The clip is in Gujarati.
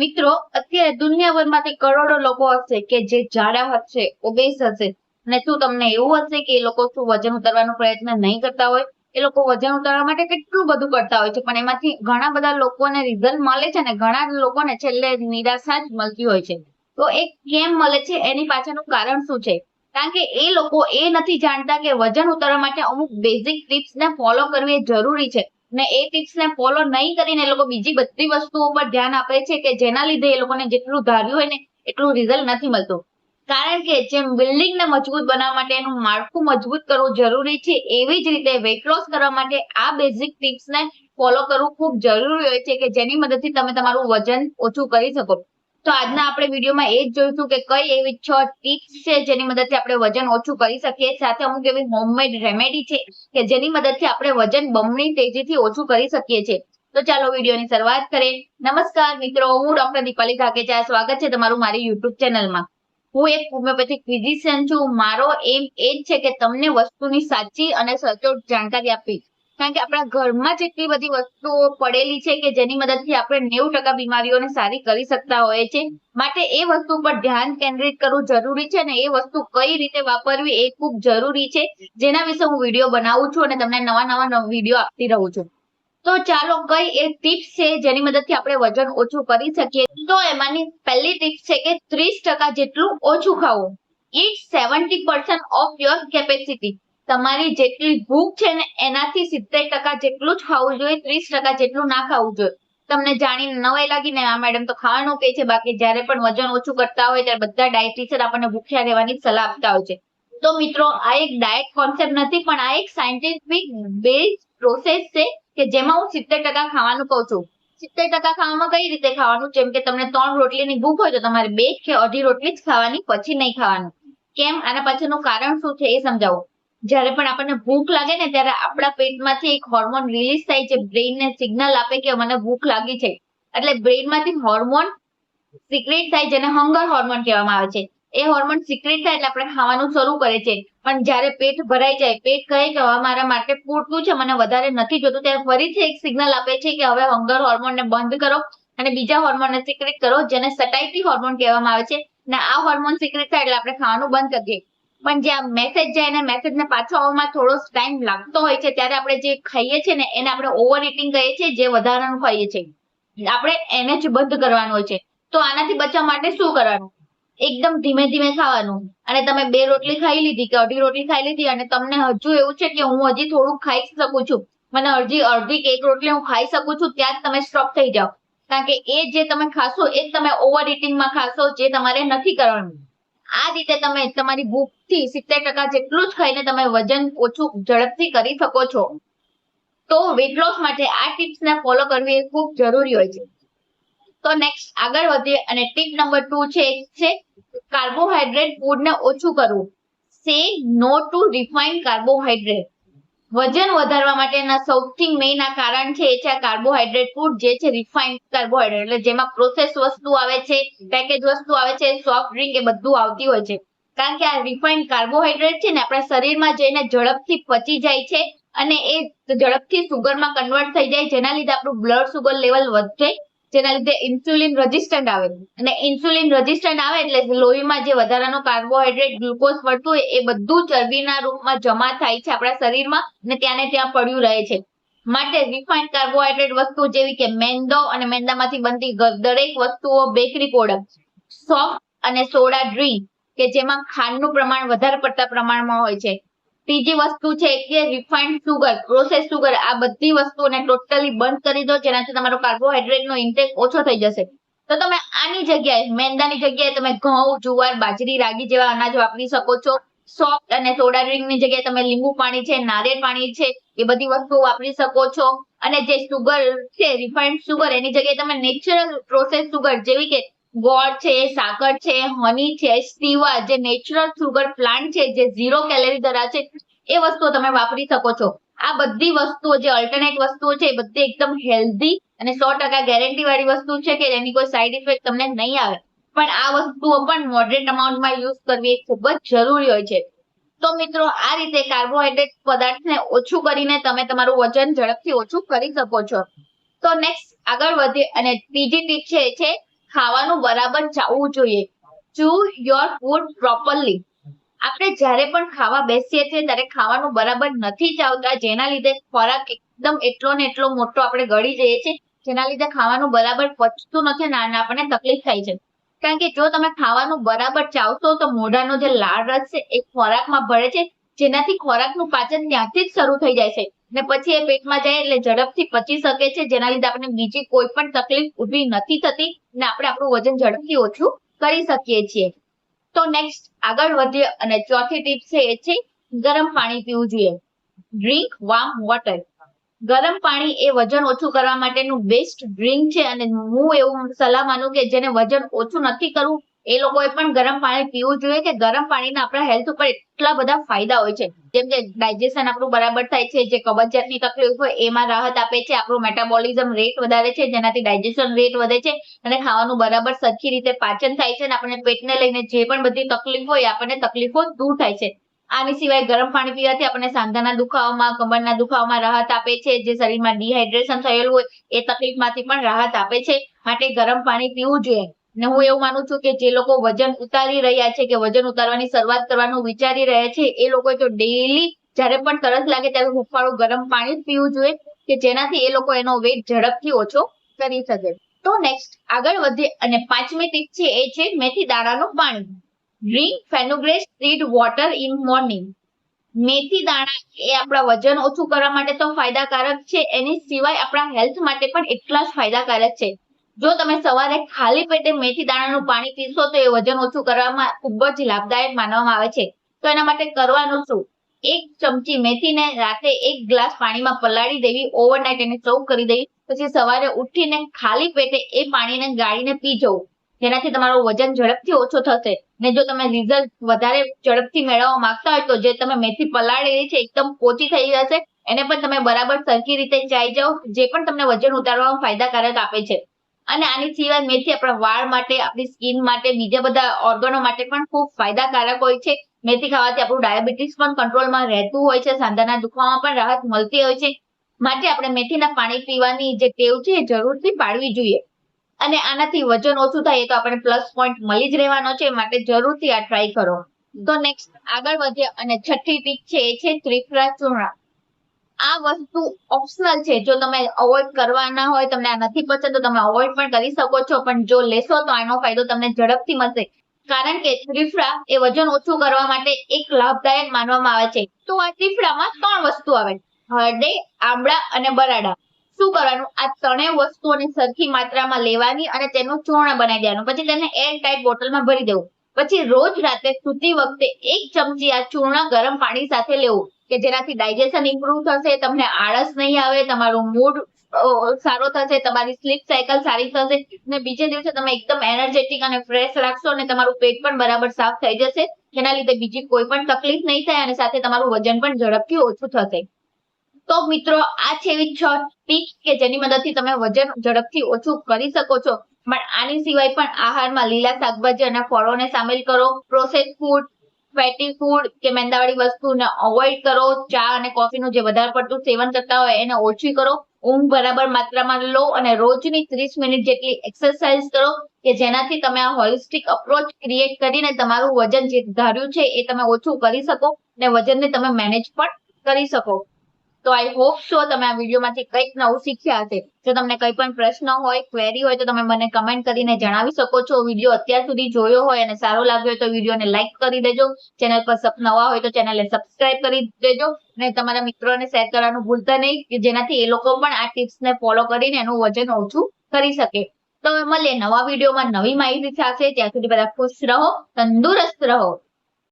મિત્રો, અત્યારે દુનિયાભરમાંથી કરોડો લોકો હશે કે જે જાડા હશે ઓબેસ હશે. અને શું તમને એવું હશે કે એ લોકો શું વજન ઉતારવાનો પ્રયત્ન નહીં કરતા હોય? એ લોકો વજન ઉતારવા માટે કેટલું બધું કરતા હોય છે? પણ એમાંથી ઘણા બધા લોકોને રિઝલ્ટ મળે છે અને ઘણા લોકોને છેલ્લે નિરાશા જ મળતી હોય છે. તો એ કેમ મળે છે? એની પાછળનું કારણ શું છે? કારણ કે એ લોકો એ નથી જાણતા કે વજન ઉતારવા માટે અમુક બેઝિક ટિપ્સ ને ફોલો કરવી એ જરૂરી છે. ને એ ટિપ્સ ને ફોલો નહીં કરીને એ લોકો બીજી બધી વસ્તુઓ પર ધ્યાન આપે છે કે જેના લીધે એ લોકોને જેટલું ધાર્યું હોય ને એટલું રિઝલ્ટ નથી મળતું. કારણ કે જેમ બિલ્ડિંગ ને મજબૂત બનાવવા માટે એનું માળખું મજબૂત કરવું જરૂરી છે, એવી જ રીતે વેટ લોસ કરવા માટે આ બેઝિક ટિપ્સ ને ફોલો કરવું ખૂબ જરૂરી હોય છે કે જેની મદદથી તમે તમારું વજન ઓછું કરી શકો. તો આજના આપણે વિડીયોમાં એ જ જોઈશું કે કઈ એવી છ ટિપ્સ છે જેની મદદથી આપણે વજન ઓછું કરી શકીએ. સાથે અમુક એવી હોમમેડ રેમેડી છે કે જેની મદદથી આપણે વજન બમણી તેજીથી ઓછું કરી શકીએ છીએ. તો ચાલો વિડીયોની શરૂઆત કરીએ. નમસ્કાર મિત્રો, હું ડોક્ટર દીપાલી ધાકેચા સ્વાગત છે તમારું મારી યુટ્યુબ ચેનલમાં. હું એક હોમિયોપેથિક ફિઝિશિયન છું. મારો એમ એ જ છે કે તમને વસ્તુની સાચી અને સચોટ જાણકારી આપવી. કારણ કે આપણા ઘરમાં જેટલી બધી વસ્તુઓ પડેલી છે કે જેની મદદથી આપણે નેવું ટકા બીમારીઓને સારી કરી શકતા હોઈએ છે માટે એ વસ્તુ પર ધ્યાન કેન્દ્રિત કરવું જરૂરી છે અને એ વસ્તુ કઈ રીતે વાપરવી એ ખૂબ જરૂરી છે. જેના વિશે હું વીડિયો બનાવું છું અને તમને નવા નવા વીડિયો આપતી રહું છું. તો ચાલો કઈ એ ટિપ્સ છે જેની મદદથી આપણે વજન ઓછું કરી શકીએ. તો એમાંની પહેલી ટિપ્સ છે કે ત્રીસ ટકા જેટલું ઓછું ખાવું. Eat seventy percent of your capacity તમારી જેટલી ભૂખ છે ને એનાથી સિત્તેર ટકા જેટલું જ ખાવું જોઈએ, ત્રીસ ટકા જેટલું ના ખાવું જોઈએ. તમને જાણીને નવાઈ લાગી ને આ મેડમ તો ખાવાનું કે છે, બાકી જ્યારે પણ વજન ઓછું કરતા હોય ત્યારે બધા ડાયટિશિયન આપણને ભૂખ્યા રહેવાની સલાહ આપતા હોય છે. તો મિત્રો, આ એક ડાયટ કોન્સેપ્ટ નથી, પણ આ એક સાયન્ટિફિક બેઝ પ્રોસેસ છે કે જેમાં હું સિત્તેર ટકા ખાવાનું કહું છું. સિત્તેર ટકા ખાવામાં કઈ રીતે ખાવાનું? જેમ કે તમને ત્રણ રોટલીની ભૂખ હોય તો તમારે બે કે અઢી રોટલી જ ખાવાની, પછી નહીં ખાવાનું. કેમ? આના પાછળનું કારણ શું છે એ સમજાવું. જ્યારે પણ આપણને ભૂખ લાગે ને ત્યારે આપણા પેટમાંથી એક હોર્મોન રિલીઝ થાય છે. બ્રેઇનને સિગ્નલ આપે કે મને ભૂખ લાગી છે. એટલે બ્રેઇનમાંથી હોર્મોન સિક્રેટ થાય જેને હંગર હોર્મોન કહેવામાં આવે છે. એ હોર્મોન સિક્રેટ થાય એટલે આપણે ખાવાનું શરૂ કરે છે પણ જ્યારે પેટ ભરાઈ જાય, પેટ કહે કે હવે મારા માટે પૂરતું છે, મને વધારે નથી જોતું, ત્યારે ફરીથી એક સિગ્નલ આપે છે કે હવે હંગર હોર્મોનને બંધ કરો અને બીજા હોર્મોનને સિક્રેટ કરો, જેને સટાઇટી હોર્મોન કહેવામાં આવે છે. અને આ હોર્મોન સિક્રેટ થાય એટલે આપણે ખાવાનું બંધ કરી દઈએ. પણ જ્યાં મેસેજ જાય અને મેસેજ ને પાછો આવવામાં થોડો ટાઈમ લાગતો હોય છે, ત્યારે આપણે જે ખાઈએ છીએ ને, એને આપણે ઓવર ઇટિંગ કહીએ છીએ, જે વધારાનું ખાઈએ છીએ આપણે એને જ બંધ કરવાનું હોય છે. તો આનાથી બચવા માટે શું કરવાનું? એકદમ ધીમે ધીમે ખાવાનું. અને તમે બે રોટલી ખાઈ લીધી કે અઢી રોટલી ખાઈ લીધી, અને તમને હજુ એવું છે કે હું હજી થોડું ખાઈ શકું છું. મને અડધી અડધી એક રોટલી હું ખાઈ શકું છું, ત્યાં જ તમે સ્ટોપ થઈ જાઓ. કારણ કે એ જે તમે ખાશો, એ તમે ઓવર ઇટિંગમાં ખાશો, જે તમારે નથી કરવાનું. આ રીતે તમે તમારી ભૂખથી સિત્તેર ટકા જેટલું જ ખાઈને તમે વજન ઓછું ઝડપથી કરી શકો છો. તો વેટ લોસ માટે આ ટિપ્સને ફોલો કરવી એ ખૂબ જરૂરી હોય છે. તો નેક્સ્ટ આગળ વધીએ અને ટીપ નંબર ટુ છે છે કાર્બોહાઈડ્રેટ ફૂડને ઓછું કરવું. સે નો ટુ રિફાઇન્ડ કાર્બોહાઈડ્રેટ વજન વધારવા માટેના સૌથી મેઇન આ કારણ છે એ છે કાર્બોહાઈડ્રેટ ફૂડ જે છે રિફાઇન્ડ કાર્બોહાઈડ્રેટ એટલે જેમાં પ્રોસેસ વસ્તુ આવે છે પેકેજ વસ્તુ આવે છે સોફ્ટ ડ્રિંક એ બધું આવતી હોય છે. કારણ કે આ રિફાઇન્ડ કાર્બોહાઈડ્રેટ છે ને આપણા શરીરમાં જઈને ઝડપથી પચી જાય છે અને એ ઝડપથી સુગરમાં કન્વર્ટ થઈ જાય, જેના લીધે આપણું બ્લડ સુગર લેવલ વધે જેના લીધે ઇન્સ્યુલિન રેઝિસ્ટન્ટ આવે. અને ઇન્સ્યુલિન રેઝિસ્ટન્ટ આવે એટલે લોહીમાં જે વધારાનો કાર્બોહાઈડ્રેટ ગ્લુકોઝ પડતું હોય એ બધું ચરબીના રૂપમાં જમા થાય છે આપણા શરીરમાં અને ત્યાંને ત્યાં પડ્યું રહે છે. માટે રિફાઇન્ડ કાર્બોહાઈડ્રેટ વસ્તુ જેવી કે મેંદો અને મેંદામાંથી બનતી દરેક વસ્તુઓ બેકરી પ્રોડક્ટ સોફ્ટ અને સોડા ડ્રિંક કે જેમાં ખાંડનું પ્રમાણ વધારે પડતા પ્રમાણમાં હોય છે. ત્રીજી વસ્તુ છે કે રિફાઇન્ડ સુગર પ્રોસેસ સુગર આ બધી વસ્તુઓને ટોટલી બંધ કરી દો, જેનાથી તમારો કાર્બોહાઈડ્રેટનો ઇન્ટેક ઓછો થઈ જશે. તો તમે આની જગ્યાએ, મેંદાની જગ્યાએ તમે ઘઉં, જુવાર, બાજરી, રાગી જેવા અનાજ વાપરી શકો છો. સોફ્ટ અને સોડા ડ્રિંકની જગ્યાએ તમે લીંબુ પાણી છે, નારિયેળ પાણી છે, એ બધી વસ્તુઓ વાપરી શકો છો. અને જે સુગર છે રિફાઇન્ડ સુગર એની જગ્યાએ તમે નેચરલ પ્રોસેસ સુગર જેવી કે ગોળ છે, સાકર છે હની છે સ્ટીવા જે નેચરલ સુગર પ્લાન્ટ છે, જે ઝીરો કેલેરી ધરાવે છે, એ વસ્તુઓ તમે વાપરી શકો છો. આ બધી વસ્તુઓ જે અલ્ટરનેટ વસ્તુઓ છે, એ બધી એકદમ હેલ્ધી અને સો ટકા ગેરંટી વાળી વસ્તુ છે કે એની કોઈ સાઈડ ઇફેક્ટ તમને નહીં આવે. પણ આ વસ્તુઓ પણ મોડરેટ અમાઉન્ટમાં યુઝ કરવી એ ખૂબ જ જરૂરી હોય છે. તો મિત્રો, આ રીતે કાર્બોહાઈડ્રેટ પદાર્થને ઓછું કરીને તમે તમારું વજન ઝડપથી ઓછું કરી શકો છો. તો નેક્સ્ટ આગળ વધીએ અને ત્રીજી ટીપ છે છે ખાવાનું બરાબર ચાવવું જોઈએ. ચુ યોર ફૂડ પ્રોપરલી આપણે જ્યારે પણ ખાવા બેસીએ છીએ ત્યારે ખાવાનું બરાબર નથી ચાવતા જેના લીધે ખોરાક એકદમ એટલો ને એટલો મોટો આપણે ગળી જઈએ છીએ, જેના લીધે ખાવાનું બરાબર પચતું નથી અને આપણને તકલીફ થાય છે. કારણ કે જો તમે ખાવાનું બરાબર ચાવશો તો મોઢાનો જે લાળ રસ છે એ ખોરાકમાં ભળે છે, જેનાથી ખોરાકનું પાચન ત્યાંથી જ શરૂ થઈ જાય છે. ને પછી એ પેટમાં જાય એટલે ઝડપથી પચી શકે છે, જેના લીધે આપણે બીજી કોઈ પણ તકલીફ ઊભી નથી થતી ને આપણે આપણું વજન ઝડપથી ઓછું કરી શકીએ છીએ. તો નેક્સ્ટ આગળ વધીએ અને ચોથી ટીપ છે એ છે ગરમ પાણી પીવું જોઈએ. ડ્રિંક વાર્મ વોટર ગરમ પાણી એ વજન ઓછું કરવા માટેનું બેસ્ટ ડ્રિંક છે અને હું એવું સલાહ માનું કે જેને વજન ઓછું નથી કરવું એ લોકોએ પણ ગરમ પાણી પીવું જોઈએ કે ગરમ પાણીના આપણા હેલ્થ ઉપર એટલા બધા ફાયદા હોય છે. જેમ કે ડાયજેશન આપણું બરાબર થાય છે, જે કબજિયાતની તકલીફ હોય એમાં રાહત આપે છે, આપણું મેટાબોલિઝમ રેટ વધારે છે, જેનાથી ડાયજેશન રેટ વધે છે અને ખાવાનું બરાબર સરખી રીતે પાચન થાય છે અને આપણને પેટને લઈને જે પણ બધી તકલીફ હોય આપણને તકલીફો દૂર થાય છે. આની સિવાય ગરમ પાણી પીવાથી આપણને સાંધાના દુખાવામાં, કમરના દુખાવામાં રાહત આપે છે, જે શરીરમાં ડિહાઇડ્રેશન થયેલું હોય એ તકલીફમાંથી પણ રાહત આપે છે. માટે ગરમ પાણી પીવું જોઈએ. ને હું એવું માનું છું કે જે લોકો વજન ઉતારી રહ્યા છે, કે વજન ઉતારવાની શરૂઆત કરવાનું વિચારી રહ્યા છે, એ લોકોએ તો ડેઈલી જ્યારે પણ તરસ લાગે ત્યારે હુંફાળું ગરમ પાણી જ પીવું જોઈએ, કે જેનાથી એ લોકો એનો વેટ ઝડપથી ઓછો કરી શકે. તો નેક્સ્ટ આગળ વધે અને પાંચમી ટીપ છે એ છે મેથી દાણાનું પાણી. Drink fenugreek seed water in morning મેથી દાણા એ આપણા વજન ઓછું કરવા માટે તો ફાયદાકારક છે, એની સિવાય આપણા હેલ્થ માટે પણ એટલા જ ફાયદાકારક છે. જો તમે સવારે ખાલી પેટે મેથી દાણાનું પાણી પીશો તો એ વજન ઓછું કરવામાં ખૂબ જ લાભદાયક માનવામાં આવે છે. તો એના માટે કરવાનું શું? એક ચમચી મેથીને રાતે એક ગ્લાસ પાણીમાં પલાળી દેવી ઓવરનાઇટ એને સોક કરી દેવી, પછી સવારે ઉઠીને ખાલી પેટે એ પાણીને ગાળીને પી જવું. જેનાથી તમારું વજન ઝડપથી ઓછો થશે. ને જો તમે રિઝલ્ટ વધારે ઝડપથી મેળવવા માંગતા હોય તો જે તમે મેથી પલાળેલી છે, એકદમ પોચી થઈ જશે. એને પણ તમે બરાબર સરખી રીતે ચાઈ જાઓ, જે પણ તમને વજન ઉતારવામાં ફાયદાકારક આપે છે. અને આની સિવાય મેથી આપણા વાળ માટે, આપણી સ્કિન માટે, બીજા બધા ઓર્ગનો માટે પણ ખૂબ ફાયદાકારક હોય છે. મેથી ખાવાથી આપણું ડાયાબિટીસ પણ કંટ્રોલમાં રહેતું હોય છે, સાંધાના દુખાવામાં પણ રાહત મળતી હોય છે. માટે આપણે મેથીના પાણી પીવાની જે ટેવ છે એ જરૂરથી પાડવી જોઈએ. અને આનાથી વજન ઓછું થાય તો આપણે પ્લસ પોઈન્ટ મળી જ રહેવાનો છે માટે જરૂરથી આ ટ્રાય કરો. તો નેક્સ્ટ આગળ વધીએ અને છઠ્ઠી ટીપ છે એ છે ત્રિફળા ચૂર્ણ આ વસ્તુ ઓપ્શનલ છે. જો તમે અવોઇડ કરવાના હોય, તમને આ નથી પસંદ, તો તમે અવોઇડ પણ કરી શકો છો. પણ જો લેશો, તો આનો ફાયદો તમને ઝડપથી મળશે. કારણ કે ત્રિફળા એ વજન ઓછું કરવા માટે એક લાભદાયક માનવામાં આવે છે. તો આ ત્રિફળામાં ત્રણ વસ્તુ આવે હરડે આમળા અને બરાડા. શું કરવાનું? આ ત્રણેય વસ્તુઓને સરખી માત્રામાં લેવાની અને તેનું ચૂર્ણ બનાવી દેવાનું. પછી તેને એર ટાઈટ બોટલમાં ભરી દેવું. પછી રોજ રાતે સૂતી વખતે એક ચમચી આ ચૂર્ણ ગરમ પાણી સાથે લેવું, કે જેનાથી ડાયજેશન ઇમ્પ્રુવ થશે, તમને આળસ નહીં આવે, તમારું મૂડ સારો થશે, તમારી સ્લીપ સાયકલ સારી થશે અને બીજે દિવસે તમે એકદમ એનર્જેટિક અને ફ્રેશ રાખશો અને તમારું પેટ પણ બરાબર સાફ થઈ જશે. જેના લીધે બીજી કોઈ પણ તકલીફ નહીં થાય અને સાથે તમારું વજન પણ ઝડપથી ઓછું થશે. તો મિત્રો, આ છે એવી છ ટીપ્સ કે જેની મદદથી તમે વજન ઝડપથી ઓછું કરી શકો છો. પણ આની સિવાય પણ આહારમાં લીલા શાકભાજી અને ફળોને સામેલ કરો. પ્રોસેસ ફૂડ ફેટી ફૂડ કે મેંદાવાળી વસ્તુને અવોઇડ કરો. ચા અને કોફીનું જે વધારે પડતું સેવન કરતા હોય એને ઓછી કરો. ઊંઘ બરાબર માત્રામાં લો અને રોજની ત્રીસ મિનિટ જેટલી એક્સરસાઇઝ કરો કે જેનાથી તમે આ હોલિસ્ટિક અપ્રોચ ક્રિએટ કરીને તમારું વજન જે ધાર્યું છે એ તમે ઓછું કરી શકો ને વજનને તમે મેનેજ પણ કરી શકો. તો આઈ હોપ સો તમે આ વિડીયોમાંથી કંઈક નવું શીખ્યા હશે. જો તમને કંઈ પણ પ્રશ્ન હોય ક્વેરી હોય તો તમે મને કમેન્ટ કરીને જણાવી શકો છો. વીડિયો અત્યાર સુધી જોયો હોય અને સારો લાગ્યો હોય તો વિડીયોને લાઈક કરી દેજો. ચેનલ પર નવા હોય તો ચેનલને સબસ્ક્રાઇબ કરી દેજો. અને તમારા મિત્રોને શેર કરવાનું ભૂલતા નહીં, કે જેનાથી એ લોકો પણ આ ટિપ્સને ફોલો કરીને એનું વજન ઓછું કરી શકે. તો મળીએ નવા વિડીયોમાં નવી માહિતી સાથે. ત્યાં સુધી બધા ખુશ રહો, તંદુરસ્ત રહો.